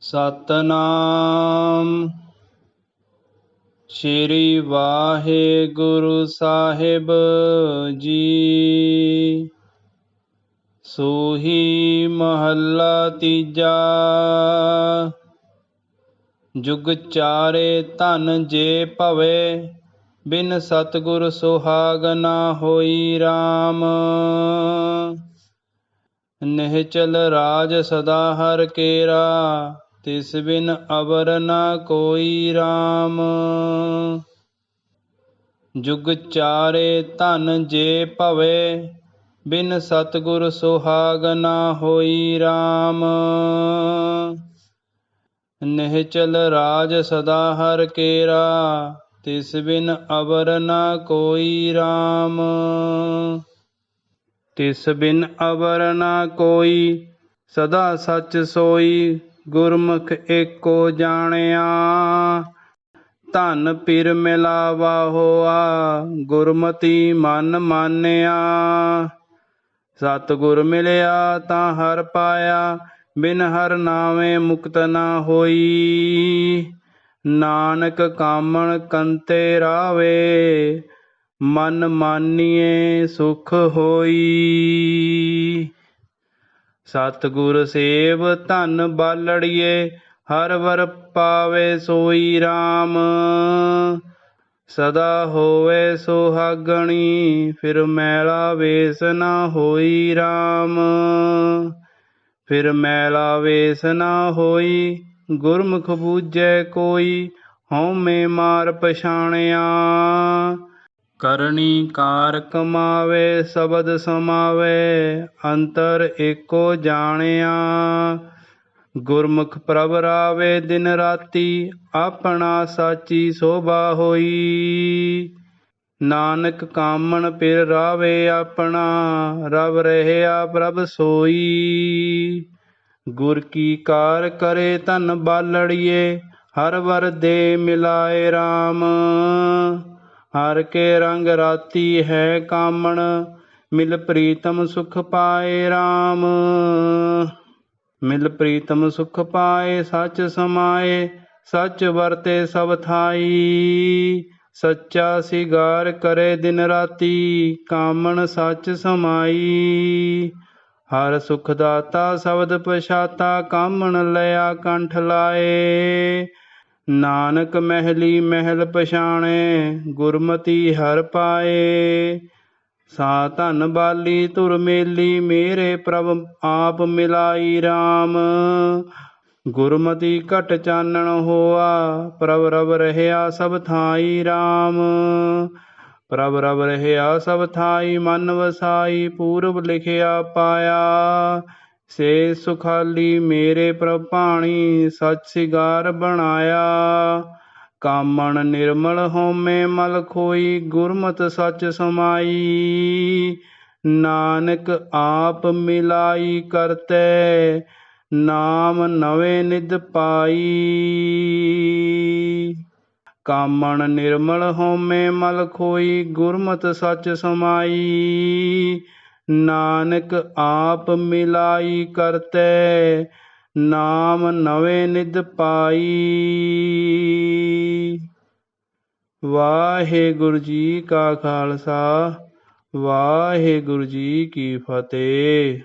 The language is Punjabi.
ਸਤਨਾਮ। ਸ੍ਰੀ ਵਾਹਿਗੁਰੂ ਸਾਹਿਬ ਜੀ। ਸੋਹੀ ਮਹੱਲਾ ਤੀਜਾ। ਜੁਗ ਚਾਰੇ ਧਨ ਜੇ ਭਵੇ, ਬਿਨ ਸਤਗੁਰ ਸੁਹਾਗ ਨਾ ਹੋਈ RAM ਨਿਹਚਲ ਰਾਜ ਸਦਾ ਹਰ ਕੇਰਾ। ਤਿਸ ਬਿਨ ਅਵਰ ਨਾ ਕੋਈ RAM ਜੁਗ ਚਾਰੇ ਧਨ ਜੇ ਭਵੇ, ਬਿਨ ਸਤਗੁਰ ਸੁਹਾਗ ਨਾ ਹੋਈ RAM ਨਿਹਚਲ ਰਾਜ ਸਦਾ ਹਰ ਕੇਰਾ, ਤਿਸ ਬਿਨ ਅਵਰ ਨਾ ਕੋਈ RAM ਤਿਸ ਬਿਨ ਅਵਰ ਨਾ ਕੋਈ, ਸਦਾ ਸੱਚ ਸੋਈ ਗੁਰਮੁਖ ਏਕੋ ਜਾਣਿਆ। ਧਨ ਪਿਰ ਮਿਲਾਵਾ ਹੋਆ, ਗੁਰਮਤੀ ਮਨ ਮਾਨਿਆ। ਸਤਿਗੁਰ ਮਿਲਿਆ ਤਾਂ ਹਰ ਪਾਇਆ, ਬਿਨ ਹਰ ਨਾਵੇਂ ਮੁਕਤ ਨਾ ਹੋਈ। ਨਾਨਕ ਕਾਮਣ ਕੰਤੇ ਰਾਵੇ, ਮਨ ਮਾਨੀਏ ਸੁਖ ਹੋਈ। ਸਤਿਗੁਰ ਸੇਵ ਧਨ ਬਾਲੜੀਏ, ਹਰ ਵਰ ਪਾਵੇ ਸੋਈ RAM ਸਦਾ ਹੋਵੇ ਸੁਹਾਗਣੀ, ਫਿਰ ਮੈਲਾ ਵੇਸ ਨਾ ਹੋਈ RAM ਫਿਰ ਮੈਲਾ ਵੇਸ ਨਾ ਹੋਈ, ਗੁਰਮੁਖ ਬੂਝੈ ਕੋਈ, ਹਉਮੈ ਮਾਰ ਪਛਾਣਿਆ। ਕਰਨੀ ਕਾਰ ਕਮਾਵੇ, ਸ਼ਬਦ ਸਮਾਵੇ, ਅੰਤਰ ਏਕੋ ਜਾਣਿਆ। ਗੁਰਮੁਖ ਪ੍ਰਭ ਰਾਵੇ, ਦਿਨ ਰਾਤੀ ਆਪਣਾ ਸਾਚੀ ਸੋਭਾ ਹੋਈ। ਨਾਨਕ ਕਾਮਣ ਪਿਰ ਰਾਵੇ ਆਪਣਾ, ਰਵ ਰਹਿਆ ਪ੍ਰਭ ਸੋਈ। ਗੁਰ ਕੀ ਕਾਰ ਕਰੇ ਧਨ ਬਾਲੜੀਏ, ਹਰ ਵਰ ਦੇ ਮਿਲਾਏ RAM ਹਰ ਕੇ ਰੰਗ ਰਾਤੀ ਹੈ ਕਾਮਣ, ਮਿਲ ਪ੍ਰੀਤਮ ਸੁਖ ਪਾਏ RAM ਮਿਲ ਪ੍ਰੀਤਮ ਸੁਖ ਪਾਏ, ਸੱਚ ਸਮਾਏ, ਸੱਚ ਵਰਤੇ ਸਭ ਥਾਈ। ਸੱਚਾ ਸਿਗਾਰ ਕਰੇ ਦਿਨ ਰਾਤੀ, ਕਾਮਣ ਸੱਚ ਸਮਾਈ। ਹਰ ਸੁਖ ਦਾਤਾ ਸ਼ਬਦ ਪਛਾਤਾ, ਕਾਮਣ ਲਿਆ ਕੰਠ ਲਾਏ। ਨਾਨਕ ਮਹਿਲੀ ਮਹਿਲ ਪਛਾਣੇ, ਗੁਰਮਤੀ ਹਰ ਪਾਏ। ਸਾ ਧਨ ਬਾਲੀ ਤੁਰ ਮੇਲੀ, ਮੇਰੇ ਪ੍ਰਭ ਆਪ ਮਿਲਾਈ RAM ਗੁਰਮਤੀ ਘਟ ਚਾਨਣ ਹੋਆ, ਪ੍ਰਭ ਰਵ ਰਹਿਆ ਸਭ ਥਾਈ RAM ਪ੍ਰਭ ਰਵ ਰਹਿਆ ਸਭ ਥਾਈ, ਮਨ ਵਸਾਈ, ਪੂਰਬ ਲਿਖਿਆ ਪਾਇਆ। ਸੇ ਸੁਖਾਲੀ ਮੇਰੇ ਪ੍ਰਭ ਭਾਣੀ ਸਚ ਸਿਗਾਰ ਬਣਾਇਆ। ਕਾਮਣ ਨਿਰਮਲ ਹੋਮੇ ਮਲ ਖੋਈ, ਗੁਰਮਤ ਸਚ ਸਮਾਈ। ਨਾਨਕ ਆਪ ਮਿਲਾਈ ਕਰਤੇ, ਨਾਮ ਨਵੇਂ ਨਿਦ ਪਾਈ। ਕਾਮਣ ਨਿਰਮਲ ਹੋਮੇ ਮਲ ਖੋਈ, ਗੁਰਮਤ ਸਚ ਸਮਾਈ। ਨਾਨਕ ਆਪ ਮਿਲਾਈ ਕਰਤੈ, ਨਾਮ ਨਵੇਂ ਨਿਦ ਪਾਈ। ਵਾਹਿਗੁਰੂ ਜੀ ਕਾ ਖਾਲਸਾ, ਵਾਹਿਗੁਰੂ ਜੀ ਕੀ ਫਤਿਹ।